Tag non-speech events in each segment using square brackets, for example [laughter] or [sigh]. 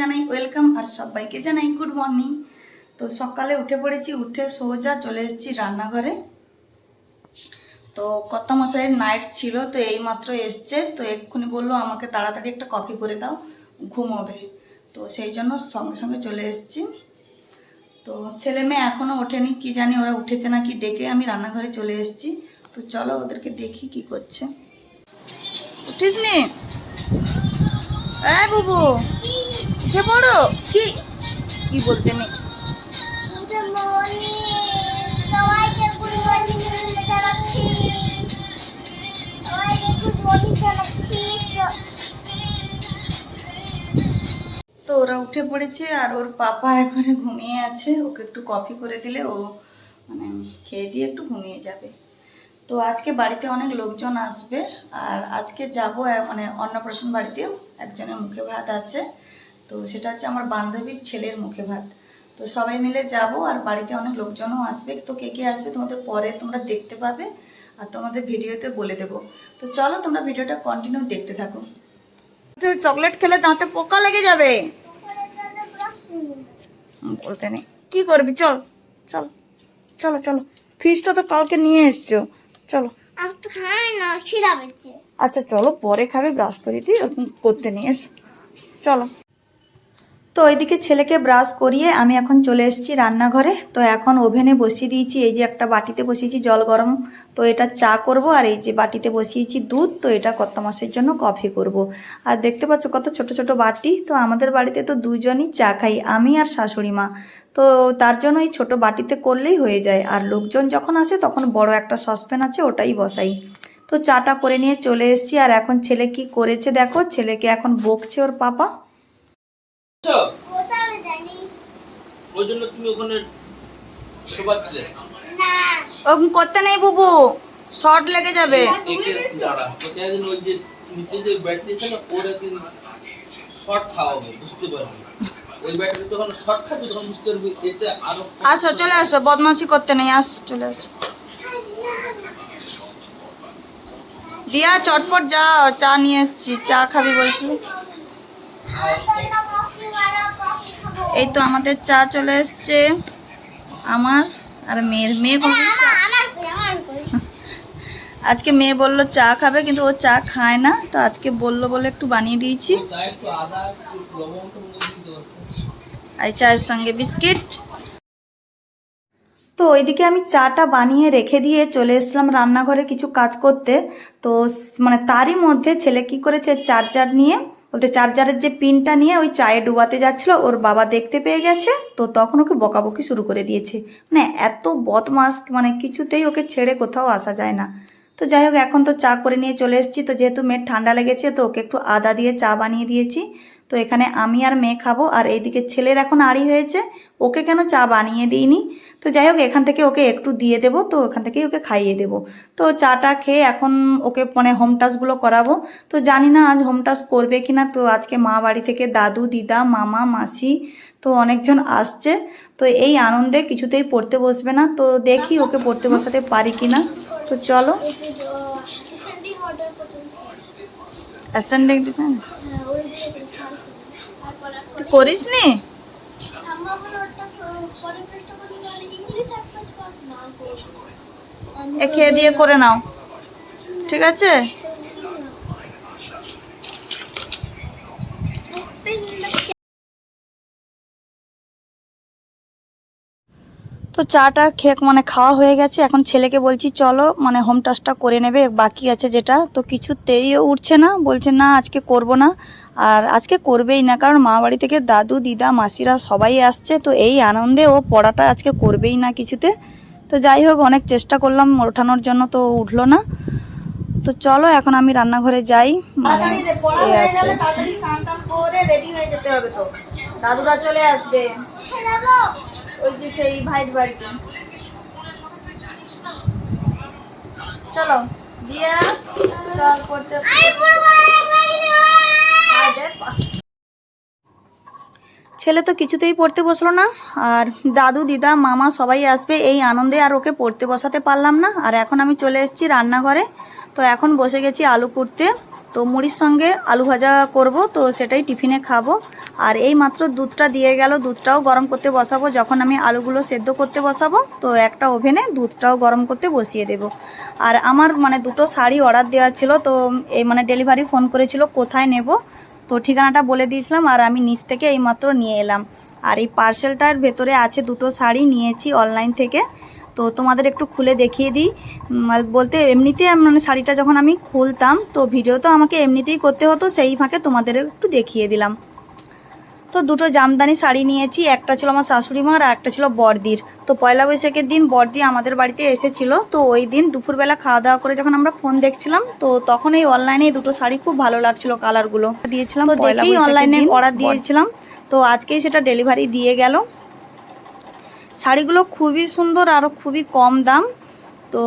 জানাই ওয়েলকাম আর সবাইকে জানাই গুড মর্নিং তো সকালে উঠে পড়েছি, উঠে সোজা চলে এসেছি রান্নাঘরে। তো কত মশাইয়ের নাইট ছিল, তো এই মাত্র এসছে, তো এক্ষুনি বলল আমাকে তাড়াতাড়ি একটা কফি করে দাও, ঘুমোবে। তো সেই জন্য সঙ্গে সঙ্গে চলে এসেছি। তো ছেলে মেয়ে এখনও ওঠেনি, কি জানি ওরা উঠেছে না কি ডেকে আমি রান্নাঘরে চলে এসেছি। তো চলো ওদেরকে দেখি কি করছে। উঠিস নি এই বুবু। উঠে পড়ো। কি? কি বলতে নেই। তো ওরা উঠে পড়েছে আর ওর পাপা এখানে ঘুমিয়ে আছে। ওকে একটু কফি করে দিলে ও মানে খেয়ে দিয়ে একটু ঘুমিয়ে যাবে। তো আজকে বাড়িতে অনেক লোকজন আসবে, আর আজকে যাব মানে অন্নপ্রাশন বাড়িতে, একজনের মুখে ভাত আছে। তো সেটা হচ্ছে আমার বান্ধবীর ছেলের মুখে ভাত। তো সবাই মিলে যাব, আর বাড়িতে অনেক লোকজনও আসবে। তো কে কে আসবে তোমাদের পরে তোমরা দেখতে পাবে, আর তোমাদের ভিডিওতে বলে দেবো। তো চলো তোমরা ভিডিওটা কন্টিনিউ দেখতে থাকো। চকলেট খেলে দাঁতে পোকা লেগে যাবে? বলতে নেই। কি করবি? চল চল, চলো চলো। ফিসটা তো কালকে নিয়ে এসছো। চলো। আচ্ছা চলো পরে খাবে ব্রাশ করে দিই করতে নিয়ে এসো চলো। তো ওইদিকে ছেলেকে ব্রাশ করিয়ে আমি এখন চলে এসেছি রান্নাঘরে। তো এখন ওভেনে বসিয়ে দিয়েছি, এই যে একটা বাটিতে বসিয়েছি জল গরম। তো এটা চা করব আর এই যে বাটিতে বসিয়েছি দুধ, তো এটা কত মাসের জন্য কফি করব। আর দেখতে পাচ্ছ কত ছোট ছোট বাটি, তো আমাদের বাড়িতে তো দুজনই চা খাই, আমি আর শাশুড়ি মা। তো তার জন্য এই ছোটো বাটিতে করলেই হয়ে যায়, আর লোকজন যখন আসে তখন বড় একটা সসপ্যান আছে ওটাই বসাই। তো চাটা করে নিয়ে চলে এসেছি, আর এখন ছেলে কি করেছে দেখো, ছেলেকে এখন বকছে ওর পাপা আচ্ছা, ওটা আমি জানি ওই জন্য তুমি ওখানে শোভাচ্ছিলে। ওরকম করতে নেই বুবু শর্ট লেগে যাবে। দাঁড়া ওটা একদিন ওই যে নিচে যে ব্যাটারি আছে না ওর শর্ট খাওয়াবো বুঝতে পারবি। ওই ব্যাটারি তখন শর্ট খাবি তখন বুঝতে পারবি এতে আরও আসো চলে আসো বদমাশি করতে নেই আস চলে আসো। দিয়া চটপট যাও চা নিয়ে এসছি চা খাবি বলছিল তোমরা কফি মারো কফি খাব এই তো আমাদের চা চলে এসছে। আমার আর মেয়ের মেয়ে [laughs] আজকে মেয়ে বলল চা খাবে কিন্তু ও চা খায় না তো আজকে বলল বলে একটু বানিয়ে দিয়েছি। আর চায়ের সঙ্গে বিস্কিট। তো ওইদিকে আমি চাটা বানিয়ে রেখে দিয়ে চলে এসলাম রান্নাঘরে কিছু কাজ করতে। তো মানে তারই মধ্যে ছেলে কি করেছে চার্জার নিয়ে বলতে চার্জারের যে পিনটা নিয়ে ওই চায়ে ডুবাতে যাচ্ছিল, ওর বাবা দেখতে পেয়ে গেছে, তো তখন ওকে বকাবকি শুরু করে দিয়েছে। মানে এত বদমাস মানে কিছুতেই ওকে ছেড়ে কোথাও আসা যায় না। তো যাই হোক, এখন তো চা করে নিয়ে চলে এসেছি, তো যেহেতু মেয়ের ঠান্ডা লেগেছে, তো ওকে একটু আদা দিয়ে চা বানিয়ে দিয়েছি। তো এখানে আমি আর মেয়ে খাব আর এইদিকে ছেলের এখন আড়ি হয়েছে ওকে কেন চা বানিয়ে দিইনি? তো যাই হোক এখান থেকে ওকে একটু দিয়ে দেবো তো ওখান থেকেই ওকে খাইয়ে দেবো। তো চাটা খেয়ে এখন ওকে মানে হোম টাস্কগুলো করাবো। তো জানি না আজ হোম টাস্ক করবে কি না তো আজকে মা বাড়ি থেকে দাদু দিদা মামা মাসি তো অনেকজন আসছে। তো এই আনন্দে কিছুতেই পড়তে বসবে না তো দেখি ওকে পড়তে বসাতে পারি কি না তো চলো। অ্যাসেন্ডিং ডিসেন্ড হ্যাঁ ওই দিকে ছাড় তারপর তুই করিস নি খেয়ে দিয়ে করে নাও। ঠিক আছে? তো চাটা খেয়ে মানে খাওয়া হয়ে গেছে। এখন ছেলেকে বলছি, চলো মানে হোম টাস্কটা করে নেবে, বাকি আছে যেটা। তো কিছুতেই ও উঠছে না। বলছে, না, আজকে করব না। আর আজকে করবেই না কারণ মা বাড়ি থেকে দাদু দিদা মাসিরা সবাই আসছে তো এই আনন্দে ও পড়াটা আজকে করবেই না কিছুতে। তো যাই হোক অনেক চেষ্টা করলাম ওঠানোর জন্য তো উঠল না। তো চলো এখন আমি রান্নাঘরে যাই। মানে দাদুরা চলে আসবে। ওই যে সেই ভাইয়ের বাড়িতে চলো দিয়া চল পড়তে ছেলে তো কিছুতেই পড়তে বসল না, আর দাদু, দিদা, মামা সবাই আসবে এই আনন্দে, আর ওকে পড়তে বসাতে পারলাম না। আর এখন আমি চলে এসেছি রান্নাঘরে। তো এখন বসে গেছি আলু কুটতে। তো মুড়ির সঙ্গে আলু ভাজা করব, তো সেটাই টিফিনে খাব। আর এই মাত্র দুধটা দিয়ে গেল, দুধটাও গরম করতে বসাবো। যখন আমি আলুগুলো সেদ্ধ করতে বসাবো, তো একটা ওভেনে দুধটাও গরম করতে বসিয়ে দেব। আর আমার মানে দুটো শাড়ি অর্ডার দেওয়া ছিল, তো এই মানে ডেলিভারি ফোন করেছিল, কোথায় নেব? তো ঠিকানাটা বলে দিয়েছিলাম আর আমি নিচ থেকে এইমাত্র নিয়ে এলাম। আর এই পার্সেলটার ভেতরে আছে দুটো শাড়ি নিয়েছি অনলাইন থেকে। তো তোমাদের একটু খুলে দেখিয়ে দিই। বলতে এমনিতে মানে শাড়িটা যখন আমি খুলতাম, তো ভিডিও তো আমাকে এমনিতেই করতে হতো, সেই ফাঁকে তোমাদের একটু দেখিয়ে দিলাম। তো দুটো জামদানি শাড়ি নিয়েছি একটা ছিল আমার শাশুড়ি মার আর একটা ছিল বড়দির তো পয়লা বৈশাখের দিন বড়দি আমাদের বাড়িতে এসেছিল তো ওই দিন দুপুরবেলা খাওয়া দাওয়া করে যখন আমরা ফোন দেখছিলাম তো তখন এই অনলাইনে এই দুটো শাড়ি খুব ভালো লাগছিল কালারগুলো দিয়েছিলাম তো দেখেই অনলাইনে অর্ডার দিয়েছিলাম তো আজকেই সেটা ডেলিভারি দিয়ে গেল। শাড়িগুলো খুবই সুন্দর আরও খুবই কম দাম। তো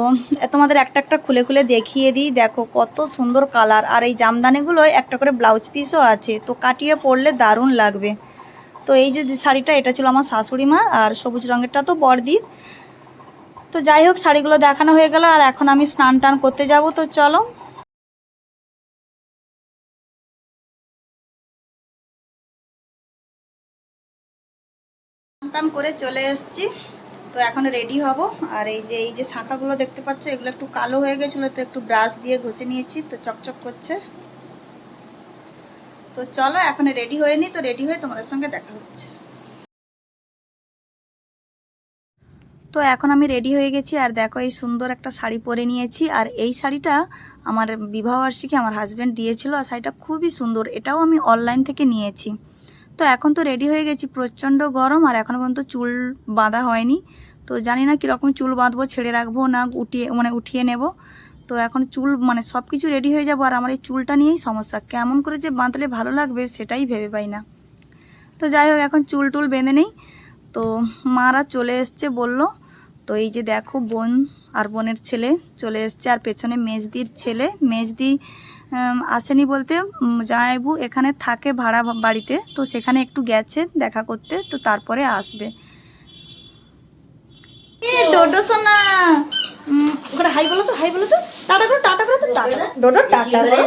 তোমাদের একটা একটা খুলে খুলে দেখিয়ে দিই। দেখো কত সুন্দর কালার। আর এই জামদানিগুলোয় একটা করে ব্লাউজ পিসও আছে। তো কাটিয়ে পরলে দারুণ লাগবে। তো এই যে শাড়িটা, এটা ছিল আমার শাশুড়ি মা, আর সবুজ রঙেরটা তো বড়দির। তো যাই হোক, শাড়িগুলো দেখানো হয়ে গেল, আর এখন আমি স্নান টান করতে যাব। তো চলো। টান করে চলে এসেছি। তো এখন রেডি হব। আর এই যে এই যে শাঁখাগুলো দেখতে পাচ্ছ, এগুলো একটু কালো হয়ে গেছিল, তো একটু ব্রাশ দিয়ে ঘষে নিয়েছি, তো চকচক করছে। তো চলো, এখন রেডি হয়ে নি, তো রেডি হয়ে তোমাদের সঙ্গে দেখা হচ্ছে। তো এখন আমি রেডি হয়ে গেছি, আর দেখো এই সুন্দর একটা শাড়ি পরে নিয়েছি। আর এই শাড়িটা আমার বিবাহবার্ষিকী আমার হাজব্যান্ড দিয়েছিল, আর শাড়িটা খুবই সুন্দর, এটাও আমি অনলাইন থেকে নিয়েছি। তো এখন তো রেডি হয়ে গেছি, প্রচণ্ড গরম আর এখনও পর্যন্ত চুল বাঁধা হয়নি। তো জানি না কীরকম চুল বাঁধবো, ছেড়ে রাখব না উঠিয়ে মানে উঠিয়ে নেব। তো এখন চুল মানে সব কিছু রেডি হয়ে যাব আর আমার এই চুলটা নিয়েই সমস্যা। কেমন করে যে বাঁধলে ভালো লাগবে সেটাই ভেবে পাই না। তো যাই হোক, এখন চুল টুল বেঁধে নেই। তো মারা চলে এসছে বলল, তো এই যে দেখো বোন আর বোনের ছেলে চলে এসছে আর পেছনে মেজদির ছেলে। মেজদি আসেনি বলতে জামাইবু এখানে থাকে ভাড়া বাড়িতে তো সেখানে একটু গেছে দেখা করতে তো তারপরে আসবে। ডোডো সোনা! হাই বলো তো হাই বলো তো। টাটা করো টাটা করো তো টাটা। ডোডো টাটা করো।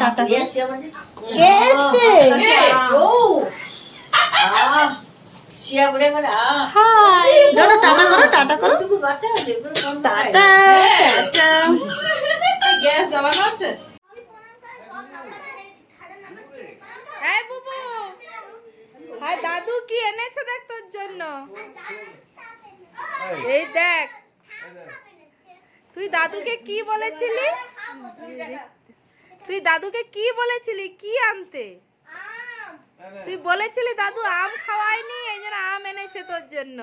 টাটা কে এসছে। হাই। ডোডো টাটা করো টাটা করো। টাটা টাটা। গ্যাস জ্বালানো আছে? হ্যাঁ বুবু। হ্যাঁ দাদু কি এনেছে দেখ তোর জন্য? এই দেখ। তুই দাদুকে কি বলেছিলি? তুই দাদুকে কি বলেছিলি? কি আনতে? তুই বলেছিলি দাদু আম খাওয়ায়নি, এই জন্য আম এনেছে তোর জন্য।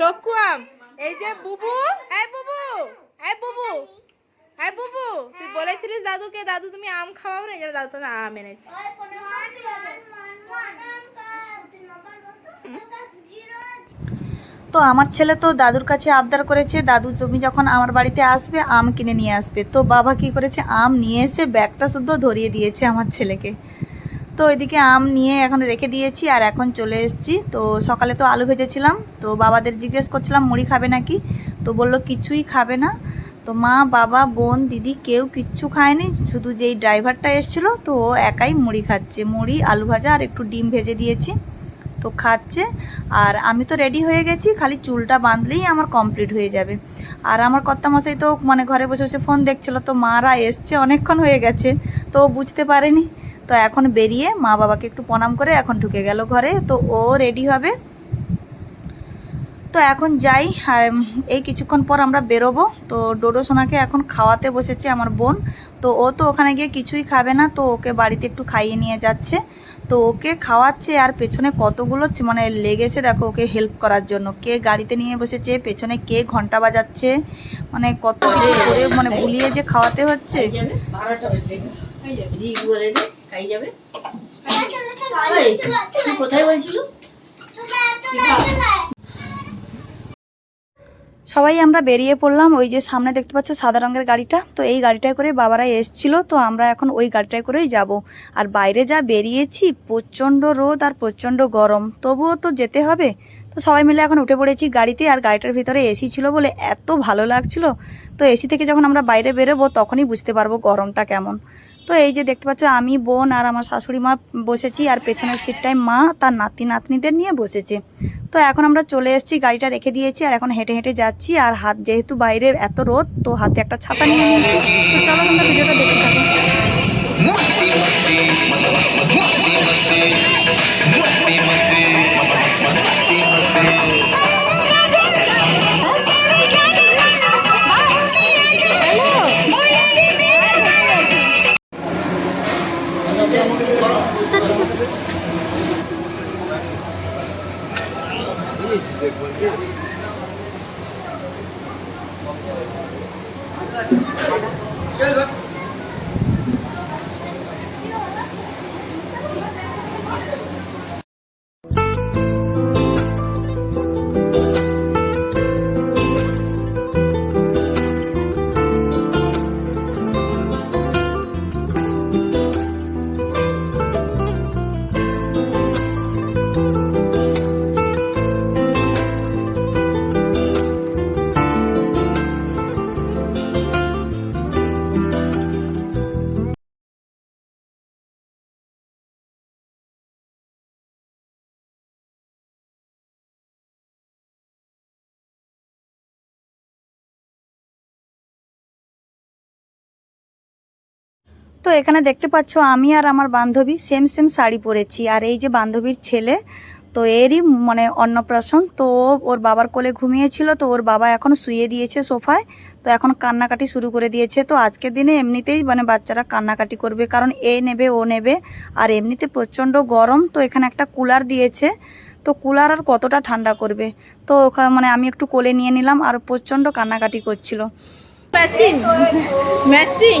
টকু আম। এই যে বুবু, এই বুবু এই বুবু। এই বুবু তুই বলেছিলিস দাদুকে দাদু তুমি আম খাওয়াও না দাদু তোকে আম এনেছে। তো আমার ছেলে তো দাদুর কাছে আবদার করেছে দাদু তুমি যখন আমার বাড়িতে আসবে আম কিনে নিয়ে আসবে। তো বাবা কি করেছে আম নিয়ে এসে ব্যাগটা শুদ্ধ ধরিয়ে দিয়েছে আমার ছেলেকে। তো এদিকে আম নিয়ে এখন রেখে দিয়েছি আর এখন চলে এসেছি। তো সকালে তো আলু ভেজেছিলাম তো বাবাদের জিজ্ঞেস করছিলাম মুড়ি খাবে নাকি? তো বলল কিছুই খাবে না। তো মা, বাবা, বোন, দিদি কেউ কিচ্ছু খায়নি। শুধু যেই ড্রাইভারটা এসেছিল, তো ও একাই মুড়ি খাচ্ছে। মুড়ি, আলু ভাজা আর একটু ডিম ভেজে দিয়েছি। তো খাচ্ছে। আর আমি তো রেডি হয়ে গেছি, খালি চুলটা বাঁধলেই আমার কমপ্লিট হয়ে যাবে। আর আমার কর্তামশাই তো মানে ঘরে বসে বসে ফোন দেখছিল, তো মারা এসছে, অনেকক্ষণ হয়ে গেছে। তো বুঝতে পারেনি। তো এখন বেরিয়ে মা বাবাকে একটু প্রণাম করে এখন ঢুকে গেল ঘরে। তো ও রেডি হবে। তো এখন যাই এই কিছুক্ষণ পর আমরা বেরোবো তো ডোডো সোনাকে এখন খাওয়াতে বসেছে আমার বোন তো ও তো ওখানে গিয়ে কিছুই খাবে না তো ওকে বাড়িতে একটু খাইয়ে নিয়ে যাচ্ছে তো ওকে খাওয়াচ্ছে আর পেছনে কতগুলো মানে লেগেছে দেখো ওকে হেল্প করার জন্য কে গাড়িতে নিয়ে বসেছে পেছনে কে ঘণ্টা বাজাচ্ছে মানে কত কিছু করে মানে ভুলিয়ে যে খাওয়াতে হচ্ছে কোথায় বলছিল সবাই আমরা বেরিয়ে পড়লাম, ওই যে সামনে দেখতে পাচ্ছ সাদা রঙের গাড়িটা, তো এই গাড়িটায় করে বাবারা এসছিল, তো আমরা এখন ওই গাড়িটায় করেই যাব। আর বাইরে যা বেরিয়েছি, প্রচণ্ড রোদ আর প্রচণ্ড গরম, তবুও তো যেতে হবে। তো সবাই মিলে এখন উঠে পড়েছি গাড়িতে, আর গাড়িটার ভিতরে এসি ছিল বলে এত ভালো লাগছিল, তো এসি থেকে যখন আমরা বাইরে বেরোবো, তখনই বুঝতে পারব গরমটা কেমন। তো এই যে দেখতে পাচ্ছ, আমি, বোন আর আমার শাশুড়ি মা বসেছি আর পেছনের সিটটায় মা তার নাতি নাতনিদের নিয়ে বসেছে। তো এখন আমরা চলে এসেছি, গাড়িটা রেখে দিয়েছি আর এখন হেঁটে হেঁটে যাচ্ছি আর হাত যেহেতু বাইরের এত রোদ, তো হাতে একটা ছাতা নিয়ে নিয়েছি। তো চলো আমরা ভিডিওটা দেখতে থাকো। তো এখানে দেখতে পাচ্ছ আমি আর আমার বান্ধবী সেম সেম শাড়ি পরেছি। আর এই যে বান্ধবীর ছেলে, তো এরই মানে অন্নপ্রাশন। তো ওর বাবার কোলে ঘুমিয়েছিল, তো ওর বাবা এখন শুয়ে দিয়েছে সোফায়। তো এখন কান্নাকাটি শুরু করে দিয়েছে। তো আজকের দিনে এমনিতেই মানে বাচ্চারা কান্নাকাটি করবে, কারণ এ নেবে, ও নেবে। আর এমনিতে প্রচণ্ড গরম, তো এখানে একটা কুলার দিয়েছে। তো কুলার আর কতটা ঠান্ডা করবে? তো মানে আমি একটু কোলে নিয়ে নিলাম, আর প্রচণ্ড কান্নাকাটি করছিল। ম্যাচিং ম্যাচিং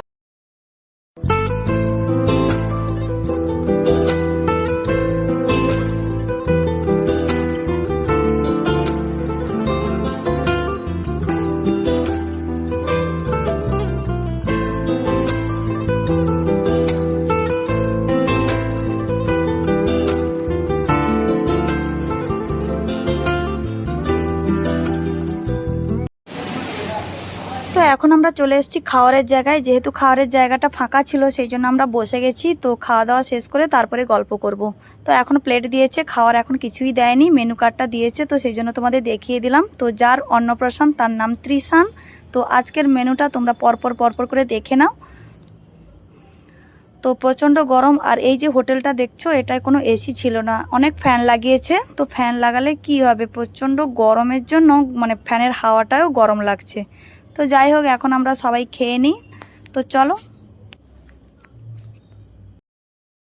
এখন আমরা চলে এসেছি খাওয়ারের জায়গায়। যেহেতু খাওয়ারের জায়গাটা ফাঁকা ছিল, সেই জন্য আমরা বসে গেছি। তো খাওয়া দাওয়া শেষ করে তারপরে গল্প করব। তো এখন প্লেট দিয়েছে, খাওয়ার এখন কিছুই দেয়নি, মেনু কার্ডটা দিয়েছে। তো সেই জন্য তোমাদের দেখিয়ে দিলাম। তো যার অন্নপ্রাশন, তার নাম ত্রিশান। তো আজকের মেনুটা তোমরা পরপর পরপর করে দেখে নাও। তো প্রচণ্ড গরম, আর এই যে হোটেলটা দেখছ, এটায় কোনো এসি ছিল না। অনেক ফ্যান লাগিয়েছে। তো ফ্যান লাগালে কি হবে? প্রচণ্ড গরমের জন্য মানে ফ্যানের হাওয়াটাও গরম লাগছে। তো যাই হোক এখন আমরা সবাই খেয়ে নিই। তো চলো।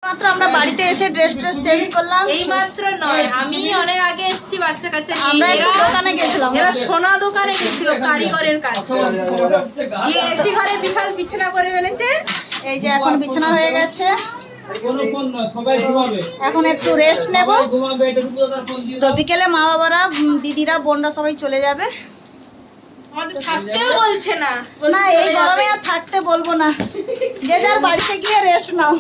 মাত্র আমরা বাড়িতে এসে ড্রেস ট্রেস চেঞ্জ করলাম। এই মাত্র নয় আমি অনেক আগে এসেছি বাচ্চা কাচ্চা আমরা দোকানে গেছিলাম। এরা সোনা দোকানে গেছিল কারিগরের কাছে দিয়ে এসি ঘরে বিশাল বিছানা করে ফেলেছে। এই যে এখন বিছানা হয়ে গেছে। কোনো ফোন নয় সবাই ঘুমাবে এখন একটু রেস্ট নেব তো বিকেলে মা বাবারা দিদিরা বোনরা সবাই চলে যাবে। আমাদের বলছে না। না, এই গরমে আর থাকতে বলব না। যে যার বাড়িতে গিয়ে রেস্ট নাও।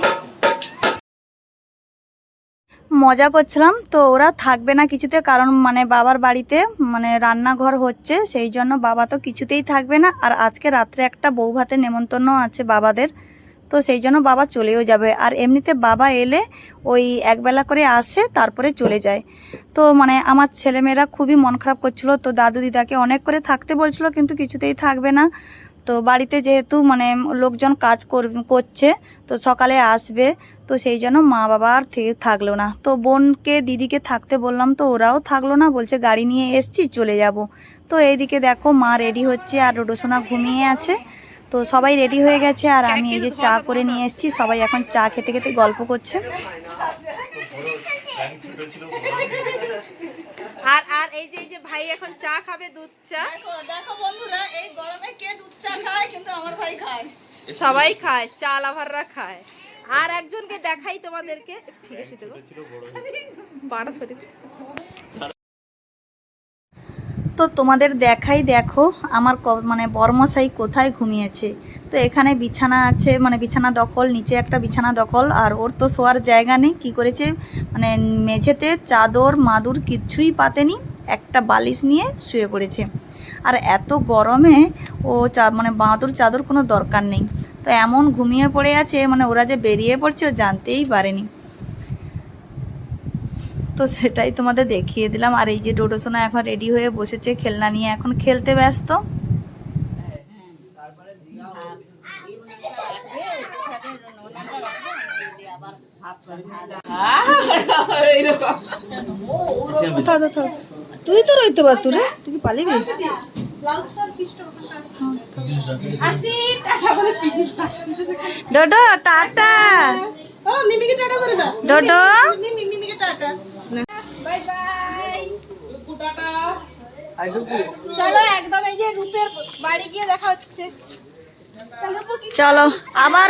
মজা করছিলাম, তো ওরা থাকবে না কিছুতে, কারণ মানে বাবার বাড়িতে মানে রান্নাঘর হচ্ছে, সেই জন্য বাবা তো কিছুতেই থাকবে না। আর আজকে রাত্রে একটা বউ ভাতের নেমন্তন্ন আছে বাবাদের। তো সেই জন্য বাবা চলেও যাবে। আর এমনিতে বাবা এলে ওই একবেলা করে আসে, তারপরে চলে যায়। তো মানে আমার ছেলেমেয়েরা খুবই মন খারাপ করছিল। তো দাদু দিদাকে অনেক করে থাকতে বলছিল, কিন্তু কিছুতেই থাকবে না। তো বাড়িতে যেহেতু মানে লোকজন কাজ কর- করছে, তো সকালে আসবে। তো সেই জন্য মা বাবা আর থাকল না। তো বোনকে, দিদিকে থাকতে বললাম, তো ওরাও থাকল না। বলছে, গাড়ি নিয়ে এসছি, চলে যাব। তো এইদিকে দেখো মা রেডি হচ্ছে, আর রোডোসোনা ঘুমিয়ে আছে। তো সবাই রেডি হয়ে গেছে আর আমি এই যে চা করে নিয়ে এসেছি। সবাই এখন চা খেতে খেতে গল্প করছে। আর আর এই যে এই যে ভাই এখন চা খাবে দুধ চা। দেখো দেখো বন্ধুরা এই গরমে কে দুধ চা খায় কিন্তু আমার ভাই খায়। সবাই খায় চা লাভাররা খায়। আর একজনকে দেখাই তোমাদেরকে। ঠিক আছে শরীর তো তোমাদের দেখাই দেখো, আমার মানে বর্মশাই কোথায় ঘুমিয়েছে। তো এখানে বিছানা আছে মানে বিছানা দখল, নিচে একটা বিছানা দখল, আর ওর তো শোয়ার জায়গা নেই, কী করেছে? মানে মেঝেতে চাদর, মাদুর কিচ্ছুই পাতেনি, একটা বালিশ নিয়ে শুয়ে পড়েছে। আর এত গরমে ও চা মানে মাদুর চাদর কোনো দরকার নেই। তো এমন ঘুমিয়ে পড়ে আছে মানে ওরা যে বেরিয়ে পড়ছে ও জানতেই পারেনি। তো সেটাই তোমাদের দেখিয়ে দিলাম। আর এই যে ডোডোসোনা এখন রেডি হয়ে বসেছে খেলনা নিয়ে। এখন খেলতে ব্যস্ত। তুই তো রইতে পার তুই তুই কি পালিবি? ডোডো টাটা। ও মিমিকে টাটা করে দাও। ডোডো। মিমি মিমিকে টাটা বাই বাই চলো একদম এই যে রূপের বাড়ি গিয়ে দেখা হচ্ছে। চলো আবার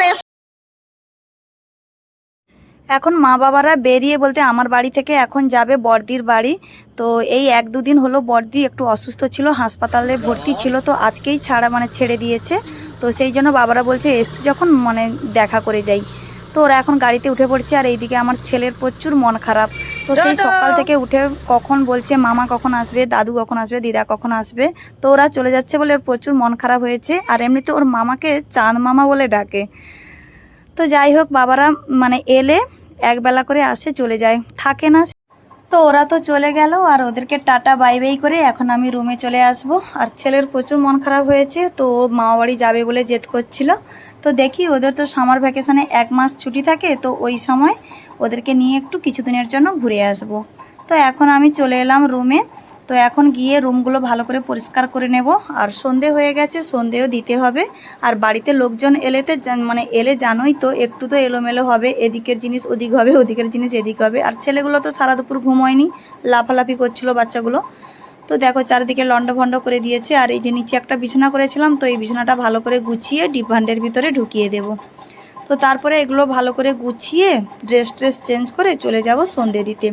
এখন মা বাবারা বেরিয়ে বলতে আমার বাড়ি থেকে এখন যাবে বর্দির বাড়ি। তো এই এক দুদিন হলো বর্দি একটু অসুস্থ ছিল, হাসপাতালে ভর্তি ছিল, তো আজকেই ছাড়া মানে ছেড়ে দিয়েছে। তো সেই জন্য বাবারা বলছে, এসছি যখন মানে দেখা করে যাই। তো ওরা এখন গাড়িতে উঠে পড়ছে আর এইদিকে আমার ছেলের প্রচুর মন খারাপ। তো সেই সকাল থেকে উঠে কখন বলছে মামা কখন আসবে? দাদু কখন আসবে? দিদা কখন আসবে? তো ওরা চলে যাচ্ছে বলে ওর প্রচুর মন খারাপ হয়েছে। আর এমনিতে ওর মামাকে চাঁদ মামা বলে ডাকে। তো যাই হোক বাবারা মানে এলে একবেলা করে আসে চলে যায়। থাকে না তো ওরা তো চলে গেল আর ওদেরকে টাটা, বাই বাই করে এখন আমি রুমে চলে আসব। আর ছেলের প্রচুর মন খারাপ হয়েছে, তো ও মামাবাড়ি যাবে বলে জেদ করছিল। তো দেখি ওদের তো সামার ভ্যাকেশানে এক মাস ছুটি থাকে, তো ওই সময় ওদেরকে নিয়ে একটু কিছুদিনের জন্য ঘুরে আসব। তো এখন আমি চলে এলাম রুমে তো এখন গিয়ে রুমগুলো ভালো করে পরিষ্কার করে নেব। আর সন্ধে হয়ে গেছে, সন্ধেও দিতে হবে। আর বাড়িতে লোকজন এলেতে মানে এলে জানোই তো, একটু তো এলোমেলো হবে, এদিকের জিনিস ওদিক হবে, ওদিকের জিনিস এদিক হবে। আর ছেলেগুলো তো সারা দুপুর ঘুমোয়নি, লাফালাফি করছিল বাচ্চাগুলো। তো দেখো চারিদিকে লন্ড ভন্ড করে দিয়েছে। আর এই যে নিচে একটা বিছানা করেছিলাম, তো এই বিছানাটা ভালো করে গুছিয়ে ডিপ ভান্ডের ভিতরে ঢুকিয়ে দেব। তো তারপরে এগুলো ভালো করে গুছিয়ে, ড্রেস ট্রেস চেঞ্জ করে চলে যাব সন্ধে দিতে।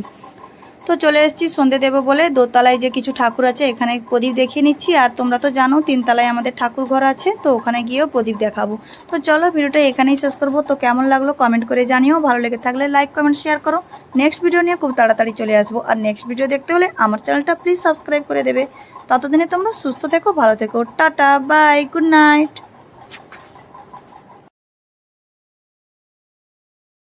তো চলে এসেছি সন্ধে দেবো বলে। দোতলায় যে কিছু ঠাকুর আছে, এখানে প্রদীপ দেখিয়ে নিচ্ছি। আর তোমরা তো জানো, তিনতলায় আমাদের ঠাকুর ঘর আছে, তো ওখানে গিয়েও প্রদীপ দেখাবো। তো চলো ভিডিওটা এখানেই শেষ করব। তো কেমন লাগল কমেন্ট করে জানিও। ভালো লেগে থাকলে লাইক কমেন্ট শেয়ার করো। নেক্সট ভিডিও নিয়ে খুব তাড়াতাড়ি চলে আসব। আর নেক্সট ভিডিও দেখতে হলে আমার চ্যানেলটা প্লিজ সাবস্ক্রাইব করে দেবে। ততদিনে তোমরা সুস্থ থেকো, ভালো থেকো। Tata bye good night